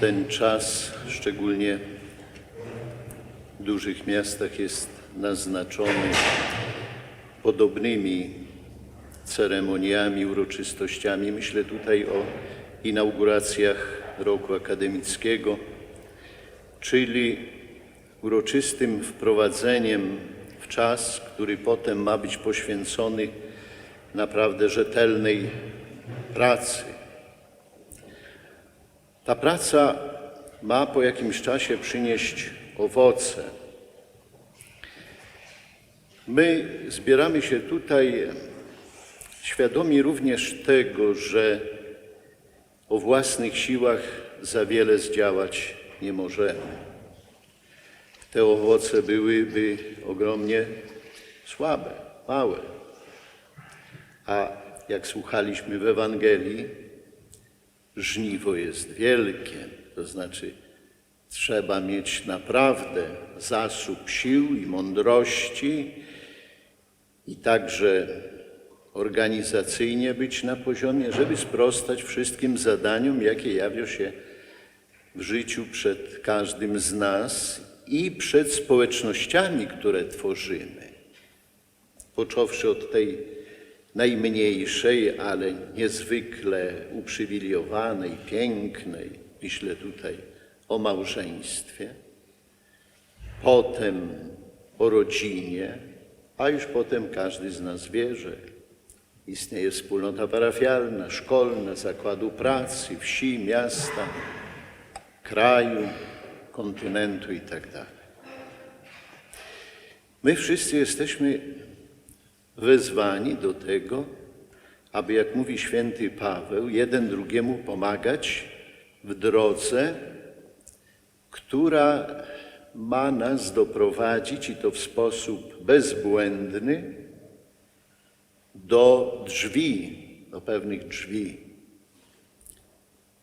Ten czas, szczególnie w dużych miastach, jest naznaczony podobnymi ceremoniami, uroczystościami. Myślę tutaj o inauguracjach roku akademickiego, czyli uroczystym wprowadzeniem w czas, który potem ma być poświęcony naprawdę rzetelnej pracy. Ta praca ma po jakimś czasie przynieść owoce. My zbieramy się tutaj świadomi również tego, że o własnych siłach za wiele zdziałać nie możemy. Te owoce byłyby ogromnie słabe, małe. A jak słuchaliśmy w Ewangelii, żniwo jest wielkie, to znaczy trzeba mieć naprawdę zasób sił i mądrości i także organizacyjnie być na poziomie, żeby sprostać wszystkim zadaniom, jakie jawią się w życiu przed każdym z nas i przed społecznościami, które tworzymy. Począwszy od tej najmniejszej, ale niezwykle uprzywilejowanej, pięknej, myślę tutaj o małżeństwie, potem o rodzinie, a już potem każdy z nas wie, że istnieje wspólnota parafialna, szkolna, zakładu pracy, wsi, miasta, kraju, kontynentu itd. My wszyscy jesteśmy wezwani do tego, aby, jak mówi święty Paweł, jeden drugiemu pomagać w drodze, która ma nas doprowadzić i to w sposób bezbłędny do drzwi, do pewnych drzwi,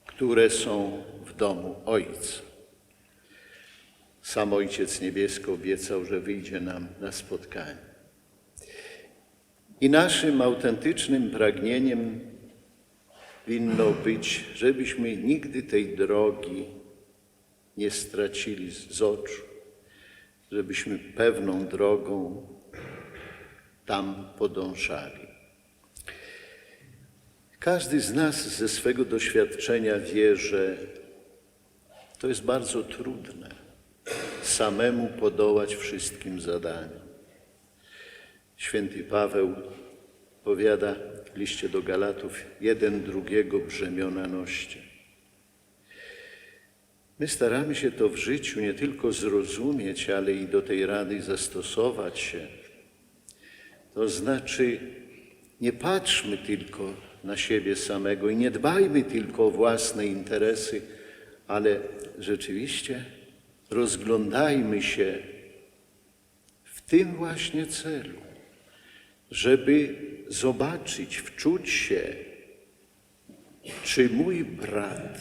które są w domu Ojca. Sam Ojciec Niebieski obiecał, że wyjdzie nam na spotkanie. I naszym autentycznym pragnieniem winno być, żebyśmy nigdy tej drogi nie stracili z oczu, żebyśmy pewną drogą tam podążali. Każdy z nas ze swego doświadczenia wie, że to jest bardzo trudne samemu podołać wszystkim zadaniom. Święty Paweł powiada w liście do Galatów, jeden drugiego brzemiona noście. My staramy się to w życiu nie tylko zrozumieć, ale i do tej rady zastosować się. To znaczy, nie patrzmy tylko na siebie samego i nie dbajmy tylko o własne interesy, ale rzeczywiście rozglądajmy się w tym właśnie celu, żeby zobaczyć, wczuć się, czy mój brat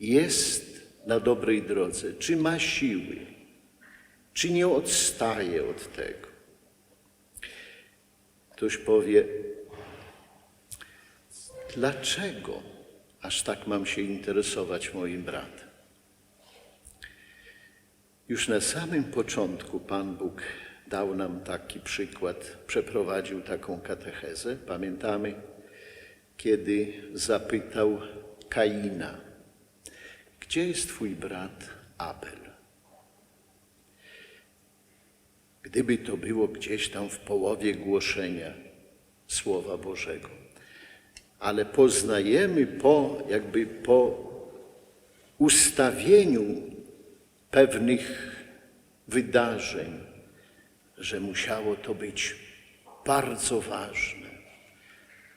jest na dobrej drodze, czy ma siły, czy nie odstaje od tego. Ktoś powie, dlaczego aż tak mam się interesować moim bratem? Już na samym początku Pan Bóg dał nam taki przykład, przeprowadził taką katechezę. Pamiętamy, kiedy zapytał Kaina, gdzie jest twój brat Abel? Gdyby to było gdzieś tam w połowie głoszenia Słowa Bożego, ale poznajemy po, jakby po ustawieniu pewnych wydarzeń, że musiało to być bardzo ważne,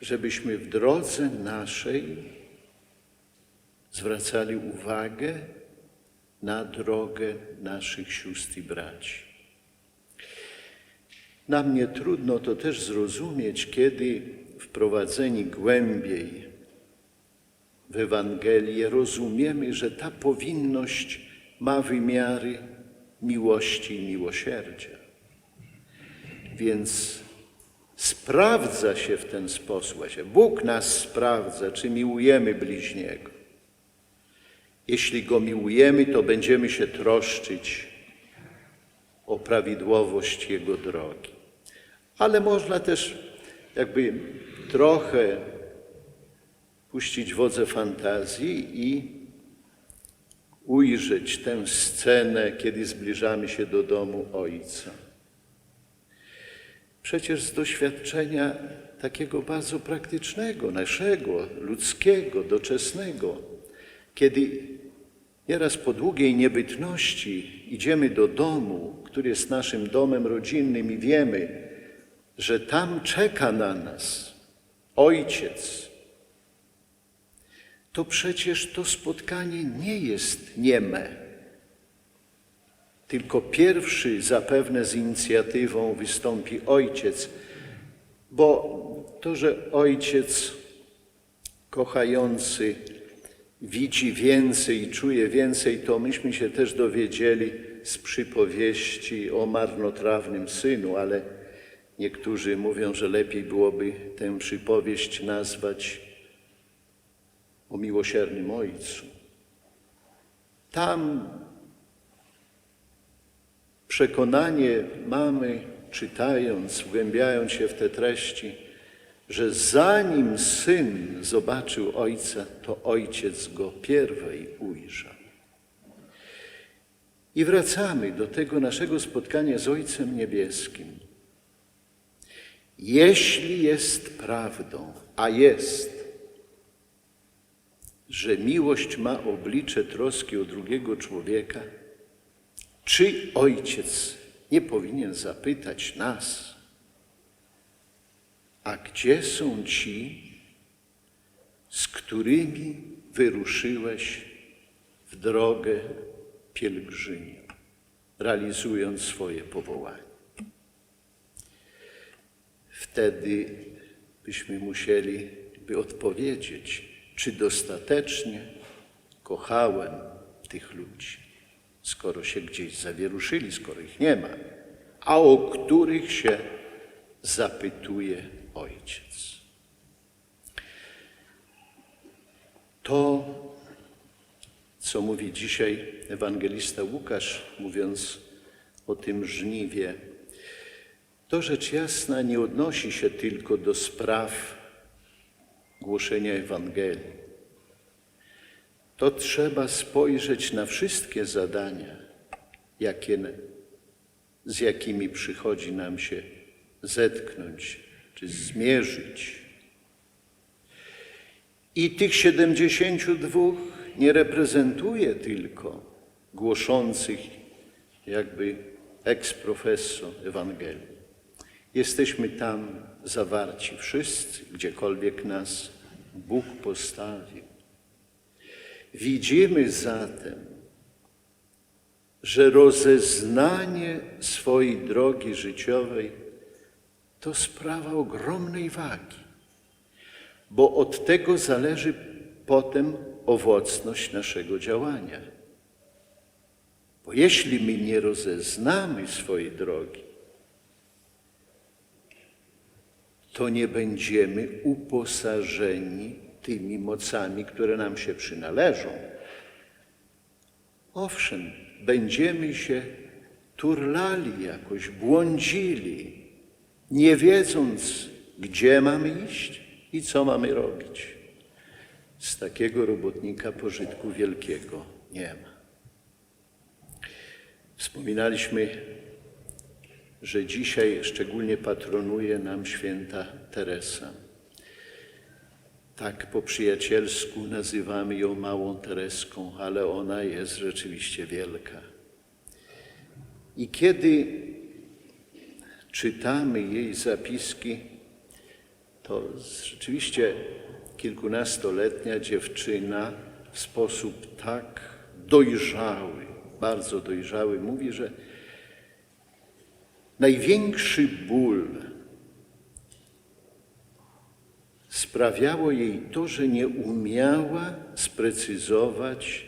żebyśmy w drodze naszej zwracali uwagę na drogę naszych sióstr i braci. Nam nie trudno to też zrozumieć, kiedy wprowadzeni głębiej w Ewangelię rozumiemy, że ta powinność ma wymiary miłości i miłosierdzia. Więc sprawdza się w ten sposób, właśnie Bóg nas sprawdza, czy miłujemy bliźniego. jeśli Go miłujemy, to będziemy się troszczyć o prawidłowość Jego drogi. Ale można też jakby trochę puścić wodze fantazji i ujrzeć tę scenę, kiedy zbliżamy się do domu Ojca. Przecież z doświadczenia takiego bardzo praktycznego, naszego, ludzkiego, doczesnego, kiedy nieraz po długiej niebytności idziemy do domu, który jest naszym domem rodzinnym i wiemy, że tam czeka na nas Ojciec, to przecież to spotkanie nie jest nieme. Tylko pierwszy zapewne z inicjatywą wystąpi ojciec, bo to, że ojciec kochający widzi więcej i czuje więcej, to myśmy się też dowiedzieli z przypowieści o marnotrawnym synu, ale niektórzy mówią, że lepiej byłoby tę przypowieść nazwać o miłosiernym Ojcu. Tam przekonanie mamy, czytając, wgłębiając się w te treści, że zanim syn zobaczył ojca, to ojciec go pierwej ujrzał. I wracamy do tego naszego spotkania z Ojcem Niebieskim. Jeśli jest prawdą, a jest, że miłość ma oblicze troski o drugiego człowieka, czy ojciec nie powinien zapytać nas, a gdzie są ci, z którymi wyruszyłeś w drogę pielgrzymią, realizując swoje powołanie? Wtedy byśmy musieli by odpowiedzieć, czy dostatecznie kochałem tych ludzi, skoro się gdzieś zawieruszyli, skoro ich nie ma, a o których się zapytuje Ojciec. To, co mówi dzisiaj ewangelista Łukasz, mówiąc o tym żniwie, to rzecz jasna nie odnosi się tylko do spraw głoszenia Ewangelii. To trzeba spojrzeć na wszystkie zadania, jakie, z jakimi przychodzi nam się zetknąć czy zmierzyć. I tych 72 nie reprezentuje tylko głoszących jakby ex professo Ewangelii. Jesteśmy tam zawarci wszyscy, gdziekolwiek nas Bóg postawił. Widzimy zatem, że rozeznanie swojej drogi życiowej to sprawa ogromnej wagi, bo od tego zależy potem owocność naszego działania. Bo jeśli my nie rozeznamy swojej drogi, to nie będziemy uposażeni tymi mocami, które nam się przynależą. Owszem, będziemy się turlali jakoś, błądzili, nie wiedząc, gdzie mamy iść i co mamy robić. Z takiego robotnika pożytku wielkiego nie ma. Wspominaliśmy że dzisiaj szczególnie patronuje nam święta Teresa. Tak po przyjacielsku nazywamy ją małą Tereską, ale ona jest rzeczywiście wielka. I kiedy czytamy jej zapiski, to rzeczywiście kilkunastoletnia dziewczyna w sposób tak dojrzały, bardzo dojrzały, mówi, że Największy ból sprawiało jej to, że nie umiała sprecyzować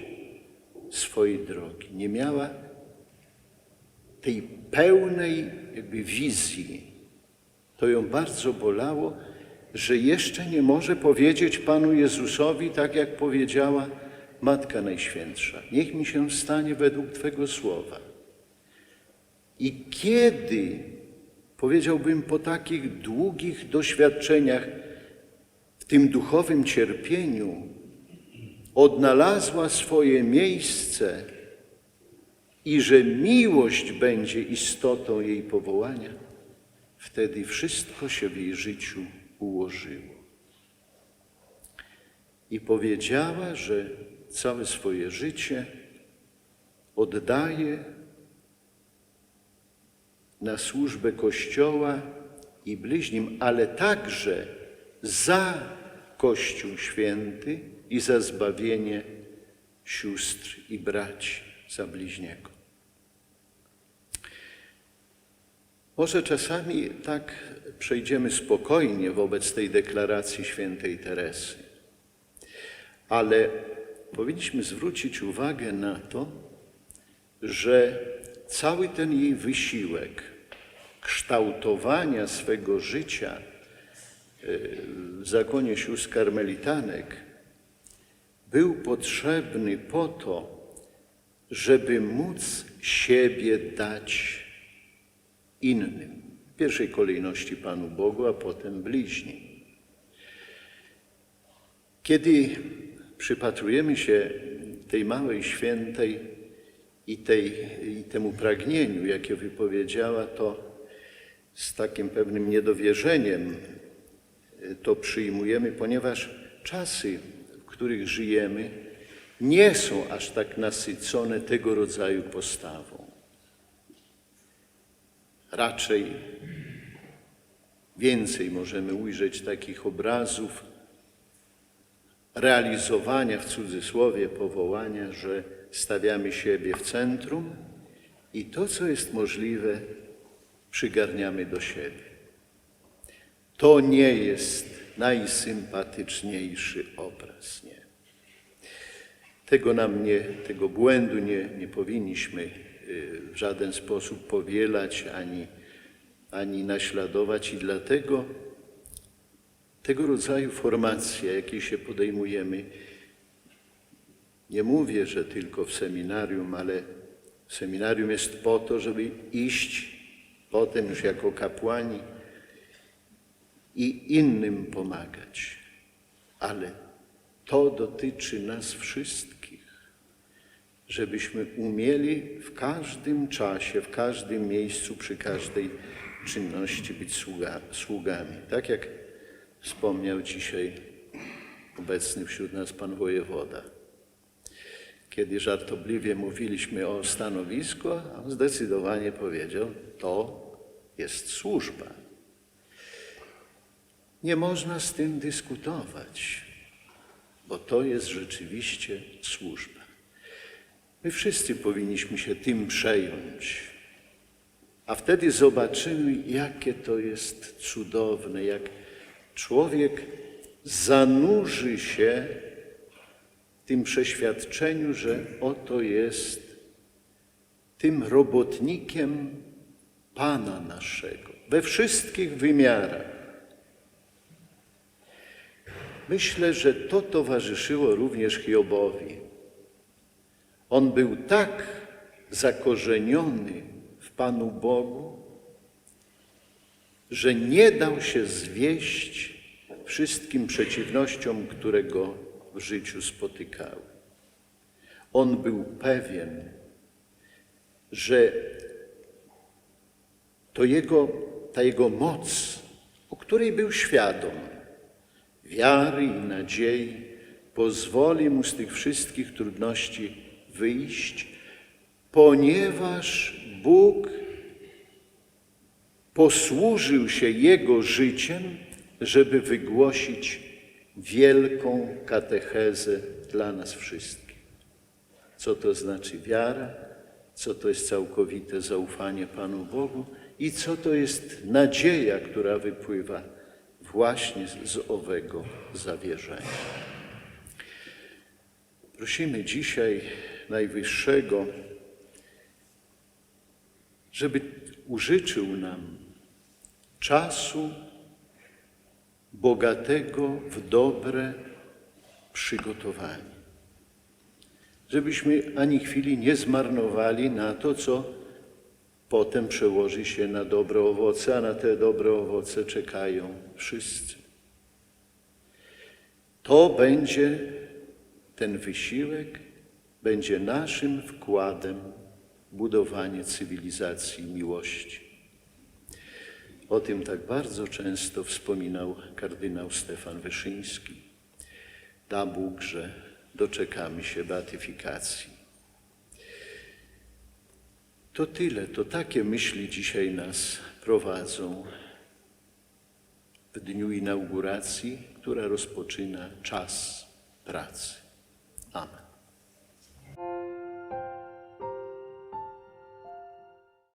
swojej drogi, nie miała tej pełnej jakby wizji. To ją bardzo bolało, że jeszcze nie może powiedzieć Panu Jezusowi, tak jak powiedziała Matka Najświętsza, niech mi się stanie według Twego słowa. I kiedy, powiedziałbym, po takich długich doświadczeniach tym duchowym cierpieniu odnalazła swoje miejsce i że miłość będzie istotą jej powołania, wtedy wszystko się w jej życiu ułożyło. I powiedziała, że całe swoje życie oddaje na służbę Kościoła i bliźnim, ale także za Kościół Święty i za zbawienie sióstr i braci, za bliźniego. Może czasami tak przejdziemy spokojnie wobec tej deklaracji świętej Teresy, ale powinniśmy zwrócić uwagę na to, że cały ten jej wysiłek kształtowania swego życia w zakonie sióstr karmelitanek był potrzebny po to, żeby móc siebie dać innym. W pierwszej kolejności Panu Bogu, a potem bliźnim. Kiedy przypatrujemy się tej małej świętej i, tej, i temu pragnieniu, jakie wypowiedziała, to z takim pewnym niedowierzeniem to przyjmujemy, ponieważ czasy, w których żyjemy, nie są aż tak nasycone tego rodzaju postawą. Raczej więcej możemy ujrzeć takich obrazów realizowania w cudzysłowie powołania, że stawiamy siebie w centrum i to, co jest możliwe, przygarniamy do siebie. To nie jest najsympatyczniejszy obraz, nie. Tego nam nie, tego błędu nie, nie powinniśmy y, w żaden sposób powielać ani, ani naśladować i dlatego tego rodzaju formacja, jakiej się podejmujemy, nie mówię, że tylko w seminarium, ale seminarium jest po to, żeby iść potem już jako kapłani i innym pomagać. Ale to dotyczy nas wszystkich, żebyśmy umieli w każdym czasie, w każdym miejscu, przy każdej czynności być sługa, sługami. Tak jak wspomniał dzisiaj obecny wśród nas pan wojewoda. Kiedy żartobliwie mówiliśmy o stanowisku, on zdecydowanie powiedział, to jest służba. Nie można z tym dyskutować, bo to jest rzeczywiście służba. My wszyscy powinniśmy się tym przejąć, a wtedy zobaczymy, jakie to jest cudowne, jak człowiek zanurzy się w tym przeświadczeniu, że oto jest tym robotnikiem Pana naszego we wszystkich wymiarach. Myślę, że to towarzyszyło również Hiobowi. On był tak zakorzeniony w Panu Bogu, że nie dał się zwieść wszystkim przeciwnościom, które go w życiu spotykały. On był pewien, że to jego, ta jego moc, o której był świadom, wiary i nadziei, pozwoli mu z tych wszystkich trudności wyjść, ponieważ Bóg posłużył się jego życiem, żeby wygłosić wielką katechezę dla nas wszystkich. Co to znaczy wiara, co to jest całkowite zaufanie Panu Bogu i co to jest nadzieja, która wypływa właśnie z, owego zawierzenia. Prosimy dzisiaj Najwyższego, żeby użyczył nam czasu bogatego w dobre przygotowanie. żebyśmy ani chwili nie zmarnowali na to, co potem przełoży się na dobre owoce, a na te dobre owoce czekają wszyscy. To będzie ten wysiłek, będzie naszym wkładem w budowanie cywilizacji miłości. O tym tak bardzo często wspominał kardynał Stefan Wyszyński. Da Bóg, że doczekamy się beatyfikacji. To tyle, to takie myśli dzisiaj nas prowadzą w dniu inauguracji, która rozpoczyna czas pracy. Amen.